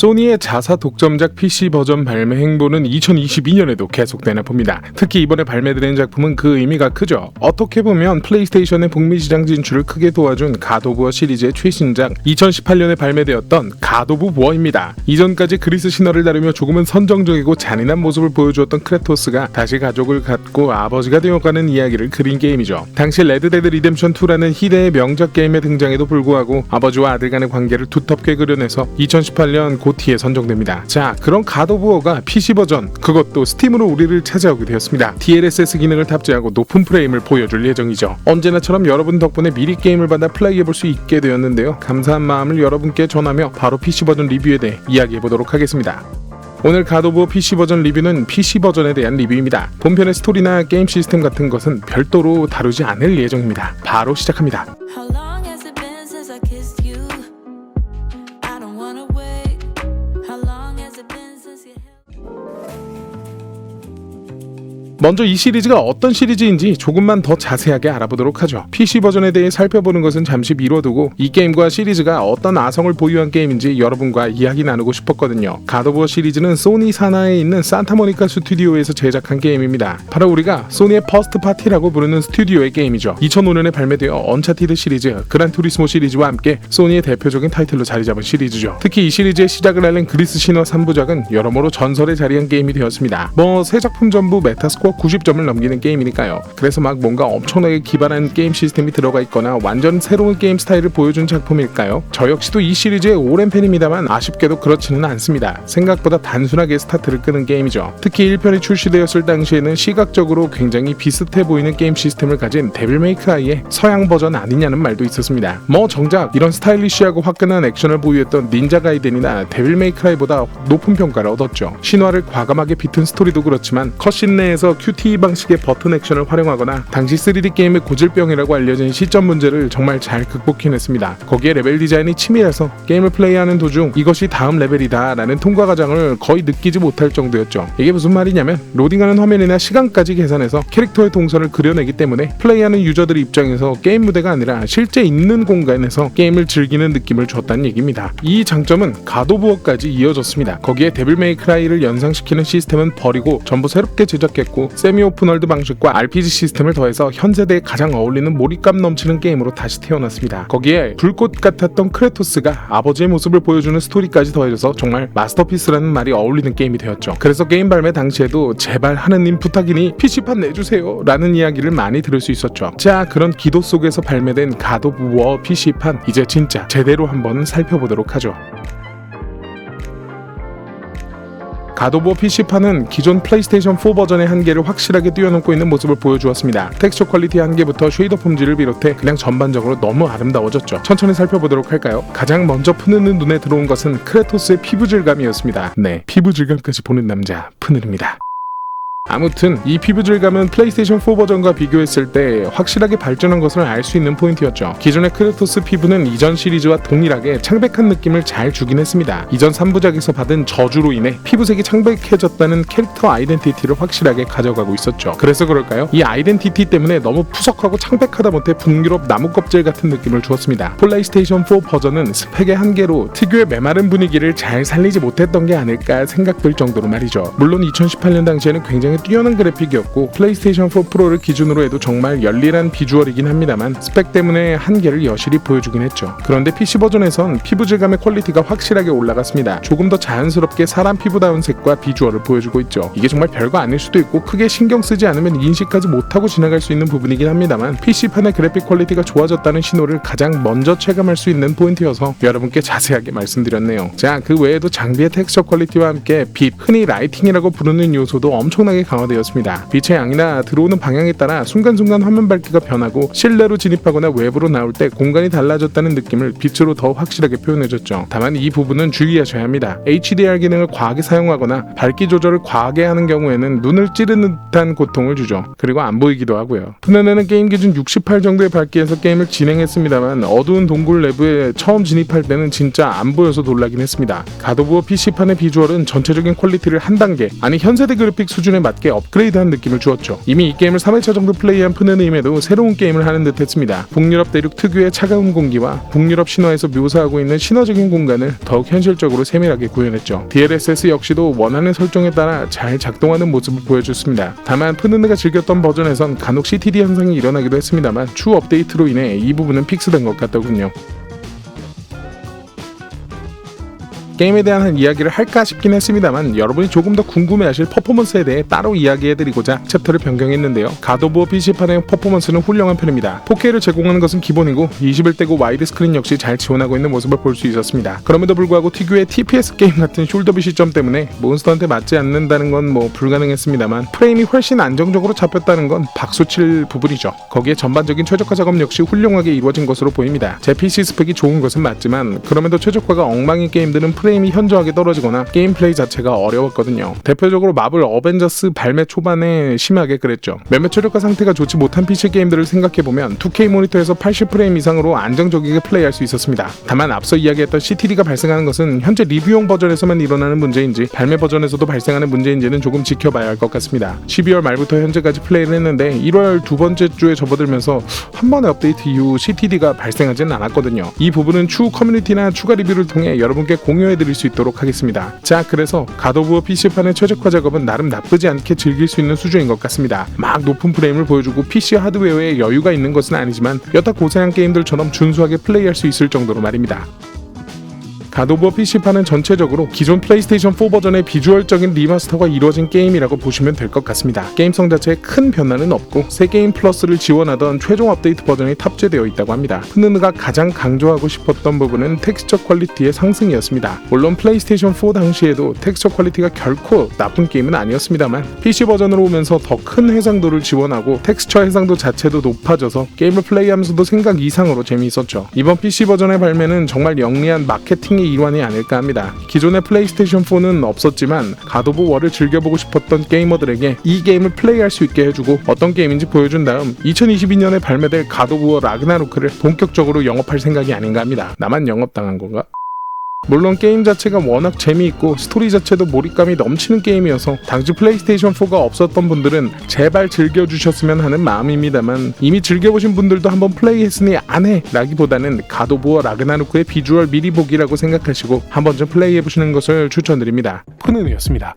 소니의 자사 독점작 PC 버전 발매 행보는 2022년에도 계속되나 봅니다. 특히 이번에 발매된 작품은 그 의미가 크죠. 어떻게 보면 플레이스테이션의 북미 시장 진출을 크게 도와준 가도부어 시리즈의 최신작 2018년에 발매되었던 가도부 워입니다. 이전까지 그리스 신화를 다루며 조금은 선정적이고 잔인한 모습을 보여주었던 크레토스가 다시 가족을 갖고 아버지가 되어가는 이야기를 그린 게임이죠. 당시 레드데드 리뎀션 2라는 희대의 명작 게임의 등장에도 불구하고 아버지와 아들 간의 관계를 두텁게 그려내서 2018년 고 티에 선정됩니다. 자, 그런 가도부어가 PC 버전 그것도 스팀으로 우리를 찾아오게 되었습니다. DLSS 기능을 탑재하고 높은 프레임을 보여줄 예정이죠. 언제나처럼 여러분 덕분에 미리 게임을 받아 플레이해볼 수 있게 되었는데요. 감사한 마음을 여러분께 전하며 바로 PC 버전 리뷰에 대해 이야기해 보도록 하겠습니다. 오늘 가도브 PC 버전 리뷰는 PC 버전에 대한 리뷰입니다. 본편의 스토리나 게임 시스템 같은 것은 별도로 다루지 않을 예정입니다. 바로 시작합니다. 먼저 이 시리즈가 어떤 시리즈인지 조금만 더 자세하게 알아보도록 하죠. PC 버전에 대해 살펴보는 것은 잠시 미뤄두고 이 게임과 시리즈가 어떤 아성을 보유한 게임인지 여러분과 이야기 나누고 싶었거든요. 가도부어 시리즈는 소니 산하에 있는 산타모니카 스튜디오에서 제작한 게임입니다. 바로 우리가 소니의 퍼스트 파티라고 부르는 스튜디오의 게임이죠. 2005년에 발매되어 언차티드 시리즈, 그란 투리스모 시리즈와 함께 소니의 대표적인 타이틀로 자리 잡은 시리즈죠. 특히 이 시리즈의 시작을 알린 그리스 신화 3부작은 여러모로 전설에 자리한 게임이 되었습니다. 뭐 세 작품 전부 메타스코어 90점을 넘기는 게임이니까요. 그래서 막 뭔가 엄청나게 기발한 게임 시스템이 들어가 있거나 완전 새로운 게임 스타일을 보여준 작품일까요? 저 역시도 이 시리즈의 오랜 팬입니다만 아쉽게도 그렇지는 않습니다. 생각보다 단순하게 스타트를 끄는 게임이죠. 특히 1편이 출시되었을 당시에는 시각적으로 굉장히 비슷해 보이는 게임 시스템을 가진 데빌 메이크 아이의 서양 버전 아니냐는 말도 있었습니다. 뭐 정작 이런 스타일리시하고 화끈한 액션을 보유했던 닌자 가이덴이나 데빌 메이크 아이보다 높은 평가를 얻었죠. 신화를 과감하게 비튼 스토리도 그렇지만 컷신 내에서 QTE 방식의 버튼 액션을 활용하거나 당시 3D 게임의 고질병이라고 알려진 시점 문제를 정말 잘 극복해냈습니다. 거기에 레벨 디자인이 치밀해서 게임을 플레이하는 도중 이것이 다음 레벨이다 라는 통과 과정을 거의 느끼지 못할 정도였죠. 이게 무슨 말이냐면 로딩하는 화면이나 시간까지 계산해서 캐릭터의 동선을 그려내기 때문에 플레이하는 유저들 입장에서 게임 무대가 아니라 실제 있는 공간에서 게임을 즐기는 느낌을 줬다는 얘기입니다. 이 장점은 가도부어까지 이어졌습니다. 거기에 데빌 메이크라이를 연상시키는 시스템은 버리고 전부 새롭게 제작했고 세미 오픈월드 방식과 RPG 시스템을 더해서 현 세대에 가장 어울리는 몰입감 넘치는 게임으로 다시 태어났습니다. 거기에 불꽃 같았던 크레토스가 아버지의 모습을 보여주는 스토리까지 더해져서 정말 마스터피스라는 말이 어울리는 게임이 되었죠. 그래서 게임 발매 당시에도 제발 하느님 부탁이니 PC판 내주세요 라는 이야기를 많이 들을 수 있었죠. 자 그런 기도 속에서 발매된 갓 오브 워 PC판 이제 진짜 제대로 한번 살펴보도록 하죠. 가도버 PC판은 기존 플레이스테이션 4 버전의 한계를 확실하게 뛰어넘고 있는 모습을 보여주었습니다. 텍스처 퀄리티 한계부터 쉐이더 폼질을 비롯해 그냥 전반적으로 너무 아름다워졌죠. 천천히 살펴보도록 할까요? 가장 먼저 푸느는 눈에 들어온 것은 크레토스의 피부 질감이었습니다. 네, 피부 질감까지 보는 남자 푸느릅니다. 아무튼 이 피부 질감은 플레이스테이션 4 버전과 비교했을 때 확실하게 발전한 것을 알 수 있는 포인트였죠. 기존의 크레토스 피부는 이전 시리즈와 동일하게 창백한 느낌을 잘 주긴 했습니다. 이전 3부작에서 받은 저주로 인해 피부색이 창백해졌다는 캐릭터 아이덴티티를 확실하게 가져가고 있었죠. 그래서 그럴까요? 이 아이덴티티 때문에 너무 푸석하고 창백하다 못해 북유럽 나무 껍질 같은 느낌을 주었습니다. 플레이스테이션 4 버전은 스펙의 한계로 특유의 메마른 분위기를 잘 살리지 못했던 게 아닐까 생각될 정도로 말이죠. 물론 2018년 당시에는 굉장히 뛰어난 그래픽이었고 플레이스테이션 4 프로를 기준으로 해도 정말 열일한 비주얼이긴 합니다만 스펙 때문에 한계를 여실히 보여주긴 했죠. 그런데 PC 버전에선 피부 질감의 퀄리티가 확실하게 올라갔습니다. 조금 더 자연스럽게 사람 피부다운 색과 비주얼을 보여주고 있죠. 이게 정말 별거 아닐 수도 있고 크게 신경 쓰지 않으면 인식하지 못하고 지나갈 수 있는 부분이긴 합니다만 PC판의 그래픽 퀄리티가 좋아졌다는 신호를 가장 먼저 체감할 수 있는 포인트여서 여러분께 자세하게 말씀드렸네요. 자, 그 외에도 장비의 텍스처 퀄리티와 함께 빛, 흔히 라이팅이라고 부르는 요소도 엄청나게 강화되었습니다. 빛의 양이나 들어오는 방향에 따라 순간순간 화면 밝기가 변하고 실내로 진입하거나 외부로 나올 때 공간이 달라졌다는 느낌을 빛으로 더 확실하게 표현해줬죠. 다만 이 부분은 주의하셔야 합니다. HDR 기능을 과하게 사용하거나 밝기 조절을 과하게 하는 경우에는 눈을 찌르는 듯한 고통을 주죠. 그리고 안 보이기도 하고요. 푸네네는 게임 기준 68 정도의 밝기에서 게임을 진행했습니다만 어두운 동굴 내부에 처음 진입할 때는 진짜 안 보여서 놀라긴 했습니다. 가도부어 PC판의 비주얼은 전체적인 퀄리티를 한 단계 아니 현세대 그래픽 수준에 맞게 업그레이드한 느낌을 주었죠. 이미 이 게임을 3회차 정도 플레이한 푸느님에도 새로운 게임을 하는 듯 했습니다. 북유럽 대륙 특유의 차가운 공기와 북유럽 신화에서 묘사하고 있는 신화적인 공간을 더욱 현실적으로 세밀하게 구현했죠. DLSS 역시도 원하는 설정에 따라 잘 작동하는 모습을 보여줬습니다. 다만 푸느느가 즐겼던 버전에선 간혹 CTD 현상이 일어나기도 했습니다만 추후 업데이트로 인해 이 부분은 픽스된 것 같더군요. 게임에 대한 한 이야기를 할까 싶긴 했습니다만 여러분이 조금 더 궁금해하실 퍼포먼스에 대해 따로 이야기해드리고자 챕터를 변경했는데요. 가도부어 PC판의 퍼포먼스는 훌륭한 편입니다. 4K를 제공하는 것은 기본이고 21대고 와이드 스크린 역시 잘 지원하고 있는 모습을 볼 수 있었습니다. 그럼에도 불구하고 특유의 TPS 게임 같은 숄더비 시점 때문에 몬스터한테 맞지 않는다는 건 뭐 불가능했습니다만 프레임이 훨씬 안정적으로 잡혔다는 건 박수칠 부분이죠. 거기에 전반적인 최적화 작업 역시 훌륭하게 이루어진 것으로 보입니다. 제 PC 스펙이 좋은 것은 맞지만 그럼에도 최적화가 엉망인 게임들은 프레임 이 현저하게 떨어지거나 게임 플레이 자체가 어려웠거든요. 대표적으로 마블 어벤져스 발매 초반에 심하게 그랬죠. 몇몇 최적화 상태가 좋지 못한 PC 게임들을 생각해보면 2K 모니터에서 80프레임 이상으로 안정적이게 플레이할 수 있었습니다. 다만 앞서 이야기했던 CTD가 발생하는 것은 현재 리뷰용 버전에서만 일어나는 문제인지 발매 버전에서도 발생하는 문제인지는 조금 지켜봐야 할 것 같습니다. 12월 말부터 현재까지 플레이를 했는데 1월 두 번째 주에 접어들면서 한 번의 업데이트 이후 CTD가 발생하지는 않았거든요. 이 부분은 추후 커뮤니티나 추가 리뷰를 통해 여러분께 공유해 드릴 수 있도록 하겠습니다. 자, 그래서 가도부어 PC판의 최적화 작업은 나름 나쁘지 않게 즐길 수 있는 수준인 것 같습니다. 막 높은 프레임을 보여주고 PC 하드웨어에 여유가 있는 것은 아니지만 여타 고사양 게임들처럼 준수하게 플레이할 수 있을 정도로 말입니다. 가도버 PC판은 전체적으로 기존 플레이스테이션 4 버전의 비주얼적인 리마스터가 이루어진 게임이라고 보시면 될 것 같습니다. 게임성 자체에 큰 변화는 없고 새 게임 플러스를 지원하던 최종 업데이트 버전이 탑재되어 있다고 합니다. 푸느느가 가장 강조하고 싶었던 부분은 텍스처 퀄리티의 상승이었습니다. 물론 플레이스테이션 4 당시에도 텍스처 퀄리티가 결코 나쁜 게임은 아니었습니다만 PC 버전으로 오면서 더 큰 해상도를 지원하고 텍스처 해상도 자체도 높아져서 게임을 플레이하면서도 생각 이상으로 재미있었죠. 이번 PC 버전의 발매는 정말 영리한 마케팅 의 일환이 아닐까 합니다. 기존의 플레이스테이션 4는 없었지만 가도브 워를 즐겨보고 싶었던 게이머들에게 이 게임을 플레이할 수 있게 해주고 어떤 게임인지 보여준 다음 2022년에 발매될 가도브 워 라그나로크를 본격적으로 영업할 생각이 아닌가 합니다. 나만 영업당한 건가? 물론 게임 자체가 워낙 재미있고 스토리 자체도 몰입감이 넘치는 게임이어서 당시 플레이스테이션 4가 없었던 분들은 제발 즐겨주셨으면 하는 마음입니다만 이미 즐겨보신 분들도 한번 플레이했으니 안해 라기보다는 가도부어 라그나로크의 비주얼 미리 보기라고 생각하시고 한번 좀 플레이해보시는 것을 추천드립니다. 푸는이었습니다.